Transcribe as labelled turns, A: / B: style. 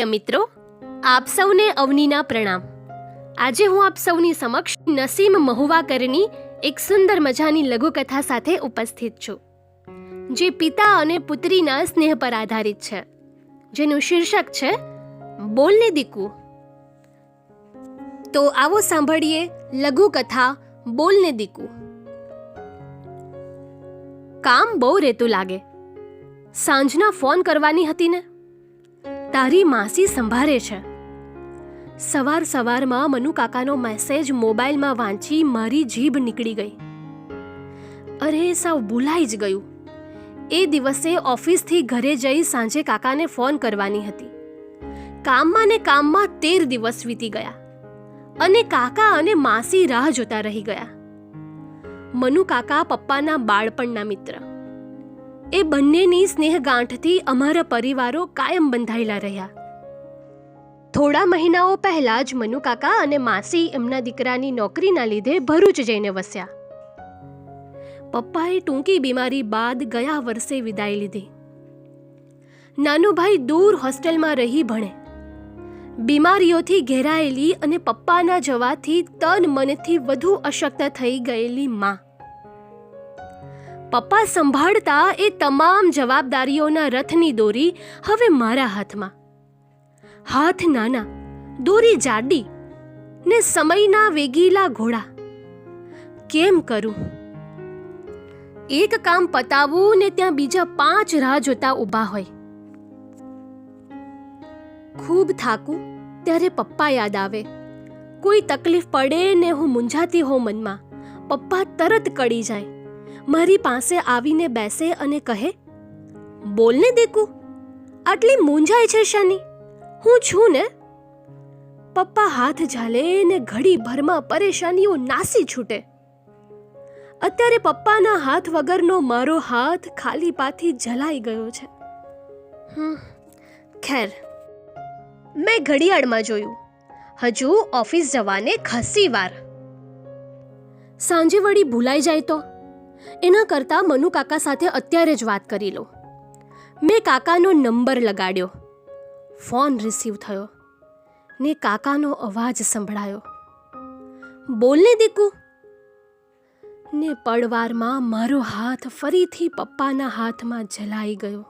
A: પ્રિય મિત્રો, આપ સૌને અવનીના પ્રણામ. આજે હું આપ સૌની સમક્ષ નસીમ મહુવાકરની એક સુંદર મજાની લઘુકથા સાથે ઉપસ્થિત છું, જે પિતા અને પુત્રીના સ્નેહ પર આધારિત છે, જેનું શીર્ષક છે, બોલને દીકુ. તો આવો સાંભળીએ લઘુકથા બોલને દીકુ. કામ બહુ રેતું લાગે. સાંજના ફોન કરવાની હતી ને? તારી માસી સંભાળે છે. સવાર સવારમાં મનુ કાકાનો મેસેજ મોબાઈલમાં વાંચી મારી જીભ નીકળી ગઈ. અરે સાવ ભૂલાઈ જ ગયું. એ દિવસે ઓફિસથી ઘરે જઈ સાંજે કાકાને ફોન કરવાની હતી. કામમાં ને કામમાં તેર દિવસ વીતી ગયા અને કાકા અને માસી રાહ જોતા રહી ગયા. મનુ કાકા પપ્પાના બાળપણના મિત્ર. એ બંનેની સ્નેહગાંઠથી અમારા પરિવારો કાયમ બંધાયેલા રહ્યા. થોડા મહિનાઓ પહેલા જ મનુ કાકા અને માસી એમના દીકરાની નોકરીના લીધે ભરૂચ જઈને વસ્યા. પપ્પાએ ટૂંકી બીમારી બાદ ગયા વર્ષે વિદાય લીધી. નાનો ભાઈ દૂર હોસ્ટેલમાં રહી ભણે. બીમારીઓથી ઘેરાયેલી અને પપ્પાના જવાથી તન મનથી વધુ અશક્ત થઈ ગયેલી માં. પપ્પા સંભાળતા એ તમામ જવાબદારીઓના રથની દોરી હવે મારા હાથમાં. હાથ નાના, દોરી જાડી ને સમયના વેગીલા ઘોડા. કેમ કરું? એક કામ પતાવવું ને ત્યાં બીજા પાંચ રાહ જોતા ઊભા હોય. ખૂબ થાકું ત્યારે પપ્પા યાદ આવે. કોઈ તકલીફ પડે ને હું મૂંઝાતી હોઉં મનમાં. પપ્પા તરત કડી જાય. મારી પાસે આવીને બેસે અને કહે, બોલને દેકુ આટલી મૂંઝાય છે શાની? હું છું ને? પપ્પા હાથ ઝાલે ને ઘડી ભરમાં પરેશાનીઓ નાસી છૂટે. અત્યારે પપ્પાના હાથ વગરનો મારો હાથ ખાલી પાથી જલાઈ ગયો છે. ખેર. મેં ઘડિયાળમાં જોયું. હજુ ઓફિસ જવાને ખસી વાર. સાંજે વળી ભૂલાઈ જાય તો? એના કરતાં મનુ કાકા સાથે અત્યારે જ વાત કરી લો. મેં કાકાનો નંબર લગાડ્યો. ફોન રિસીવ થયો. ને કાકાનો અવાજ સંભળાયો. બોલને દીકુ. ને પડવારમાં મારો હાથ ફરીથી પપ્પાના હાથમાં જલાઈ ગયો.